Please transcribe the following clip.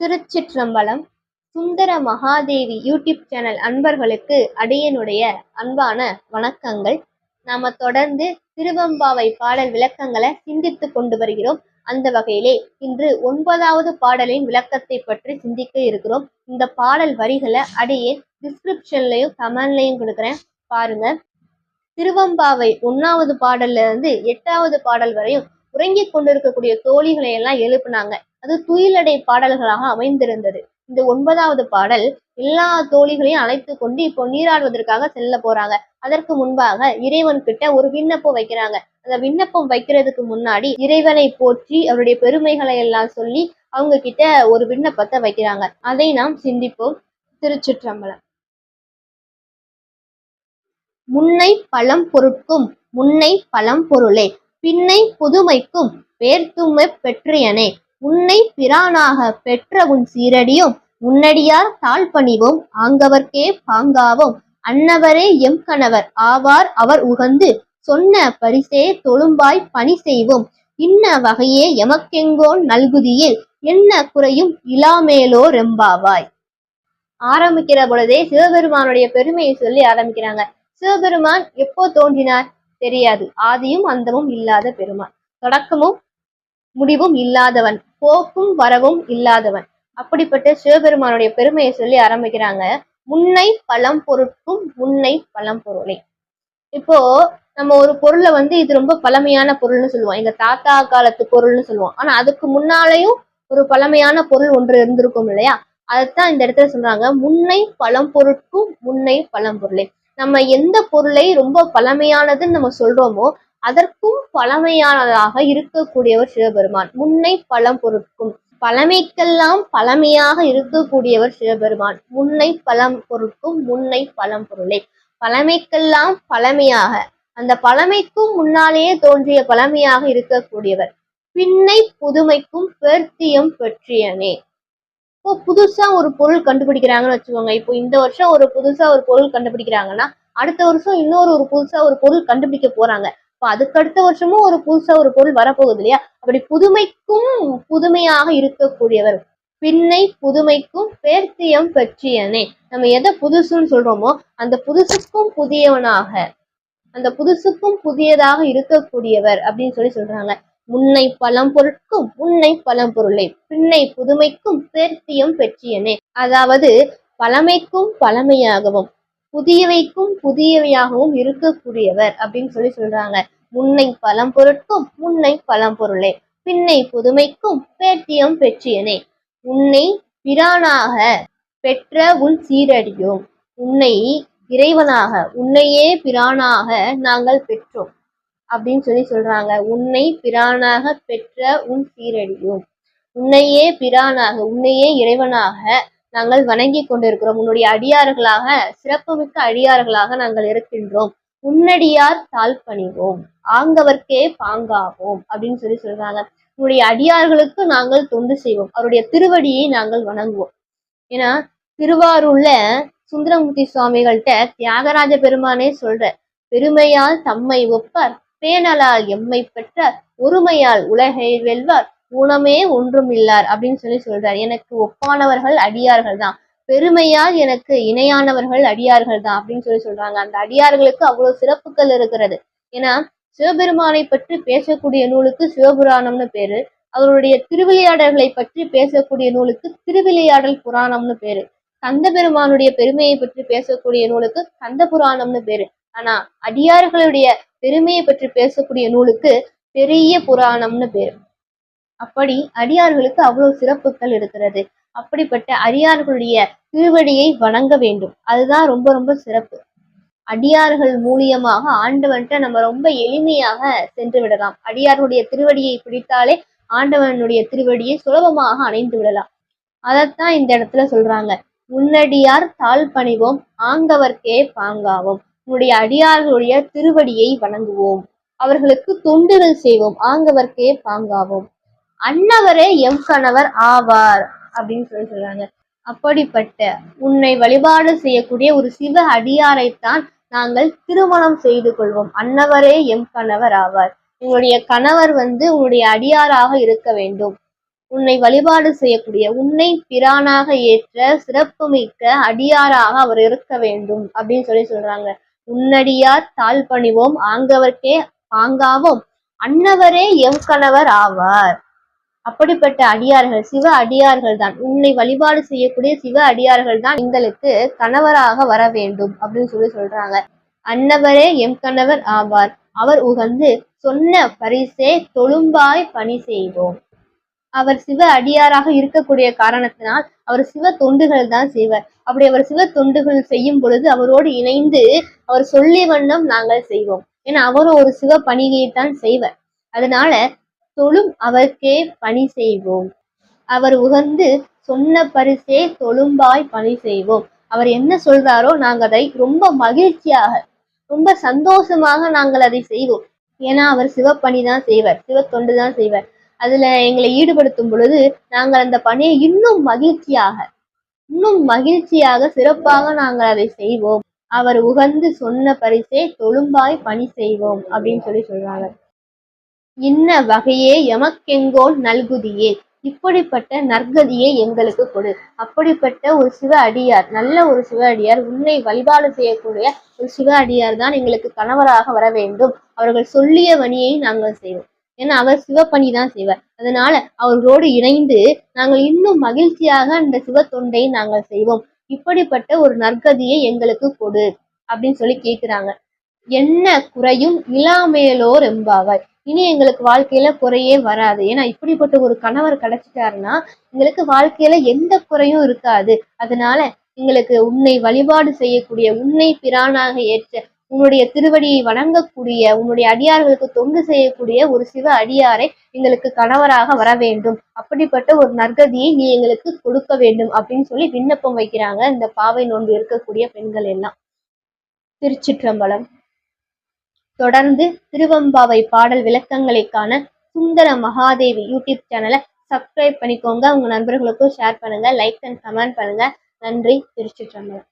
திருச்சிற்றம்பலம் Sundara Mahadevi YouTube channel அன்பர்களுக்கு அடியனுடைய அன்பான வணக்கங்கள். நாம தொடர்ந்து திருவம்பாவை பாடல் விளக்கங்களை சிந்தித்து கொண்டு வருகிறோம். அந்த வகையிலே இன்று ஒன்பதாவது பாடலின் விளக்கத்தை பற்றி சிந்திக்க இருக்கிறோம். இந்த பாடல் வரிகளை அடியேன் டிஸ்கிரிப்ஷன்லையும் கமெண்ட்லையும் கொடுக்குறேன். பாருங்க. திருவம்பாவை ஒன்னாவது பாடல்ல இருந்து எட்டாவது பாடல் வரையும் உறங்கிக் கொண்டிருக்கக்கூடிய தோழிகளை எல்லாம் எழுப்புனாங்க. அது துயிலடை பாடல்களாக அமைந்திருந்தது. இந்த ஒன்பதாவது பாடல் எல்லா தோழிகளையும் அழைத்து கொண்டு இப்போ நீராடுவதற்காக செல்ல போறாங்க. அதற்கு முன்பாக இறைவன் கிட்ட ஒரு விண்ணப்பம் வைக்கிறாங்க. அந்த விண்ணப்பம் வைக்கிறதுக்கு முன்னாடி இறைவனை போற்றி அவருடைய பெருமைகளை எல்லாம் சொல்லி அவங்க கிட்ட ஒரு விண்ணப்பத்தை வைக்கிறாங்க. அதை நாம் சிந்திப்போம். திருச்சிற்றம்பலம். முன்னை பழம் பொருட்கும் முன்னை பழம் பொருளே. பின்னை புதுமைக்கும் பேர்த்துமை பெற்றியனே. உன்னை பிரானாக பெற்ற உன் சீரடியும் முன்னடியார் தாழ்பணிவும் ஆங்கவர்க்கே பாங்காவும். அன்னவரே எம் கணவர் ஆவார் அவர் உகந்து சொன்ன பரிசே தொழும்பாய் பணி செய்வோம். இன்ன வகையே எமக்கெங்கோன் நல்குதியில் என்ன குறையும் இலாமேலோ ரெம்பாவாய். ஆரம்பிக்கிற பொழுதே சிவபெருமானுடைய பெருமையை சொல்லி ஆரம்பிக்கிறாங்க. சிவபெருமான் எப்போ தோன்றினார்? தெரியாது. ஆதியும் அந்தமும் இல்லாத பெருமான். தொடக்கமும் முடிவும் இல்லாதவன். போக்கும் வரவும் இல்லாதவன். அப்படிப்பட்ட சிவபெருமானுடைய பெருமையை சொல்லி ஆரம்பிக்கிறாங்க. முன்னை பழம் பொருட்கும் முன்னை பழம் பொருளை. இப்போ நம்ம ஒரு பொருளை வந்து இது ரொம்ப பழமையான பொருள்னு சொல்லுவோம். எங்க தாத்தா காலத்து பொருள்னு சொல்லுவோம். ஆனா அதுக்கு முன்னாலேயும் ஒரு பழமையான பொருள் ஒன்று இருந்திருக்கும் இல்லையா? அதைத்தான் இந்த இடத்துல சொல்றாங்க. முன்னை பழம் பொருட்கும் முன்னை பழம் பொருளை. நம்ம எந்த பொருளை ரொம்ப பழமையானதுன்னு நம்ம சொல்றோமோ அதற்கும் பழமையானதாக இருக்கக்கூடியவர் சிவபெருமான். முன்னை பழம் பொருட்கும். பழமைக்கெல்லாம் பழமையாக இருக்கக்கூடியவர் சிவபெருமான். முன்னை பழம் பொருட்கும் முன்னை பழம் பொருளை. பழமைக்கெல்லாம் பழமையாக. அந்த பழமைக்கும் முன்னாலேயே தோன்றிய பழமையாக இருக்கக்கூடியவர். பின்னை புதுமைக்கும் பெர்த்தியம் பெற்றியனே. இப்போ புதுசா ஒரு பொருள் கண்டுபிடிக்கிறாங்கன்னு வச்சுக்கோங்க. இப்போ இந்த வருஷம் ஒரு புதுசா ஒரு பொருள் கண்டுபிடிக்கிறாங்கன்னா அடுத்த வருஷம் இன்னொரு ஒரு புதுசா ஒரு பொருள் கண்டுபிடிக்க போறாங்க. இப்போ அதுக்கு அடுத்த வருஷமும் ஒரு புதுசா ஒரு பொருள் வரப்போகுது இல்லையா? அப்படி புதுமைக்கும் புதுமையாக இருக்கக்கூடியவர். பின்னை புதுமைக்கும் பேர்த்தியம் பற்றியனே. நம்ம எதை புதுசுன்னு சொல்றோமோ அந்த புதுசுக்கும் புதியவனாக அந்த புதுசுக்கும் புதியதாக இருக்கக்கூடியவர் அப்படின்னு சொல்லி சொல்றாங்க. முன்னை பழம்பொருட்கும் உன்னை முன்னை பழம் பொருளை. பின்னை புதுமைக்கும் பேர்த்தியம் பெற்றியனே. அதாவது பழமைக்கும் பழமையாகவும் புதியவைக்கும் புதியவையாகவும் இருக்கக்கூடியவர் அப்படின்னு சொல்லி சொல்றாங்க. முன்னை பழம்பொருட்கும் முன்னை பழம்பொருளே பின்னை புதுமைக்கும் பேட்டியம் பெற்றியனே. உன்னை பிரானாக பெற்ற உன் சீரடியும் உன்னை இறைவனாக உன்னையே பிரானாக நாங்கள் பெற்றோம். அப்படின்னு சொல்லி சொல்றாங்க. உன்னை பிரானாக பெற்ற உன் சீரடியும். உன்னையே பிரானாக உன்னையே இறைவனாக நாங்கள் வணங்கி கொண்டிருக்கிறோம். உன்னுடைய அடியார்களாக சிறப்புமிக்க அடியார்களாக நாங்கள் இருக்கின்றோம். உன்னடியார் தாழ் பணிவோம். ஆங்கவர்க்கே பாங்காவோம் அப்படின்னு சொல்லி சொல்றாங்க. உன்னுடைய அடியார்களுக்கு நாங்கள் தொண்டு செய்வோம். அவருடைய திருவடியை நாங்கள் வணங்குவோம். ஏன்னா திருவாரூர்ல சுந்தரமூர்த்தி சுவாமிகள்கிட்ட தியாகராஜ பெருமானே சொல்ற பெருமையால் தம்மை ஒப்பர் பேணலால் எம்மை பெற்றார் ஒருமையால் உலகை வெல்வார் ஊனமே ஒன்றுமில்லார் அப்படின்னு சொல்லி சொல்றார். எனக்கு ஒப்பானவர்கள் அடியார்கள் தான் பெருமையால் எனக்கு இணையானவர்கள் அடியார்கள் தான் அப்படின்னு சொல்லி சொல்றாங்க. அந்த அடியார்களுக்கு அவ்வளவு சிறப்புகள் இருக்கிறது. ஏன்னா சிவபெருமானை பற்றி பேசக்கூடிய நூலுக்கு சிவபுராணம்னு பேரு. அவருடைய திருவிளையாடல்களை பற்றி பேசக்கூடிய நூலுக்கு திருவிளையாடல் புராணம்னு பேரு. கந்த பெருமானுடைய பெருமையை பற்றி பேசக்கூடிய நூலுக்கு கந்த புராணம்னு பேரு. ஆனா அடியார்களுடைய பெருமையை பற்றி பேசக்கூடிய நூலுக்கு பெரிய புராணம்னு பேரு. அப்படி அடியார்களுக்கு அவ்வளவு சிறப்புகள் இருக்கிறது. அப்படிப்பட்ட அடியார்களுடைய திருவடியை வணங்க வேண்டும். அதுதான் ரொம்ப ரொம்ப சிறப்பு. அடியார்கள் மூலியமாக ஆண்டவன்கிட்ட நம்ம ரொம்ப எளிமையாக சென்று விடலாம். அடியார்களுடைய திருவடியை பிடித்தாலே ஆண்டவனுடைய திருவடியை சுலபமாக அணைந்து விடலாம். அதைத்தான் இந்த இடத்துல சொல்றாங்க. முன்னடியார் தாழ் பணிவோம் ஆங்கவர்க்கே பாங்காவோம். உன்னுடைய அடியார்களுடைய திருவடியை வணங்குவோம். அவர்களுக்கு தொண்டுகள் செய்வோம். ஆங்கவர்க்கே பாங்காவோம். அன்னவரே எம் கணவர் ஆவார் அப்படின்னு சொல்லி சொல்றாங்க. அப்படிப்பட்ட உன்னை வழிபாடு செய்யக்கூடிய ஒரு சிவ அடியாரைத்தான் நாங்கள் திருமணம் செய்து கொள்வோம். அன்னவரே எம் கணவர் ஆவார். உங்களுடைய கணவர் வந்து உன்னுடைய அடியாராக இருக்க வேண்டும். உன்னை வழிபாடு செய்யக்கூடிய உன்னை பிரானாக ஏற்ற சிறப்புமிக்க அடியாராக அவர் இருக்க வேண்டும் அப்படின்னு சொல்லி சொல்றாங்க. உன்னடியார் தாழ் பணிவோம் ஆங்கவர்க்கே ஆங்காவோம். அன்னவரே எம் கணவர் ஆவார். அப்படிப்பட்ட அடியார்கள் சிவ அடியார்கள் தான் உன்னை வழிபாடு செய்யக்கூடிய சிவ அடியார்கள் தான் எங்களுக்கு கணவராக வர வேண்டும் அப்படின்னு சொல்லி சொல்றாங்க. அன்னவரே எம் கணவர் ஆவார். அவர் உகந்து சொன்ன பரிசே தொழும்பாய் பணி செய்வோம். அவர் சிவ அடியாராக இருக்கக்கூடிய காரணத்தினால் அவர் சிவ தொண்டுகள் தான் செய்வார். அப்படி அவர் சிவ தொண்டுகள் செய்யும் பொழுது அவரோடு இணைந்து அவர் சொல்லிய வண்ணம் நாங்கள் செய்வோம். ஏன்னா அவரும் ஒரு சிவ பணியைத்தான் செய்வர். அதனால தொழும் அவர்க்கே பணி செய்வோம். அவர் உகந்து சொன்ன பரிசே தொழும்பாய் பணி செய்வோம். அவர் என்ன சொல்றாரோ நாங்க அதை ரொம்ப மகிழ்ச்சியாக ரொம்ப சந்தோஷமாக நாங்கள் அதை செய்வோம். ஏன்னா அவர் சிவப்பணி தான் செய்வார் சிவ தொண்டு தான் செய்வார். அதுல எங்களை ஈடுபடுத்தும் பொழுது நாங்கள் அந்த பணியை இன்னும் மகிழ்ச்சியாக இன்னும் மகிழ்ச்சியாக சிறப்பாக நாங்கள் அதை செய்வோம். அவர் உகந்து சொன்ன பரிசே தொழும்பாய் பணி செய்வோம் அப்படின்னு சொல்லி சொல்றாங்க. இன்ன வகையே எமக்கெங்கோல் நல்குதியே இப்படிப்பட்ட நற்கதியை எங்களுக்கு கொடு. அப்படிப்பட்ட ஒரு சிவ அடியார் நல்ல ஒரு சிவ அடியார் உன்னை வழிபாடு செய்யக்கூடிய ஒரு சிவ அடியார் தான் எங்களுக்கு கணவராக வர வேண்டும். அவர்கள் சொல்லிய வணியை நாங்கள் செய்வோம். ஏன்னா அவர் சிவப்பணி தான் செய்வார். அதனால அவர்களோடு இணைந்து நாங்கள் இன்னும் மகிழ்ச்சியாக அந்த சிவ தொண்டை நாங்கள் செய்வோம். இப்படிப்பட்ட ஒரு நற்கதியை எங்களுக்கு கொடு அப்படின்னு சொல்லி கேட்குறாங்க என்ன குறையும் இல்லாமேலோர் எம்பாவாய் இனி எங்களுக்கு வாழ்க்கையில குறையே வராது. ஏன்னா இப்படிப்பட்ட ஒரு கணவர் கிடைச்சிட்டாருன்னா எங்களுக்கு வாழ்க்கையில எந்த குறையும் இருக்காது. அதனால எங்களுக்கு உன்னை வழிபாடு செய்யக்கூடிய உன்னை பிரானாக ஏற்ற உன்னுடைய திருவடியை வணங்கக்கூடிய உன்னுடைய அடியார்களுக்கு தொண்டு செய்யக்கூடிய ஒரு சிவ அடியாரை எங்களுக்கு கணவராக வர வேண்டும் அப்படிப்பட்ட ஒரு நற்கதியை நீ எங்களுக்கு கொடுக்க வேண்டும் அப்படின்னு சொல்லி விண்ணப்பம் வைக்கிறாங்க. இந்த பாவை நோன்பு இருக்கக்கூடிய பெண்கள் எல்லாம். திருச்சிற்றம்பலம். தொடர்ந்து திருவம்பாவை பாடல் விளக்கங்களை காண சுந்தர மகாதேவி யூடியூப் சேனலை சப்ஸ்கிரைப் பண்ணிக்கோங்க. உங்க நண்பர்களுக்கும் ஷேர் பண்ணுங்க. லைக் அண்ட் கமெண்ட் பண்ணுங்க. நன்றி. திருச்சிற்றம்பலம்.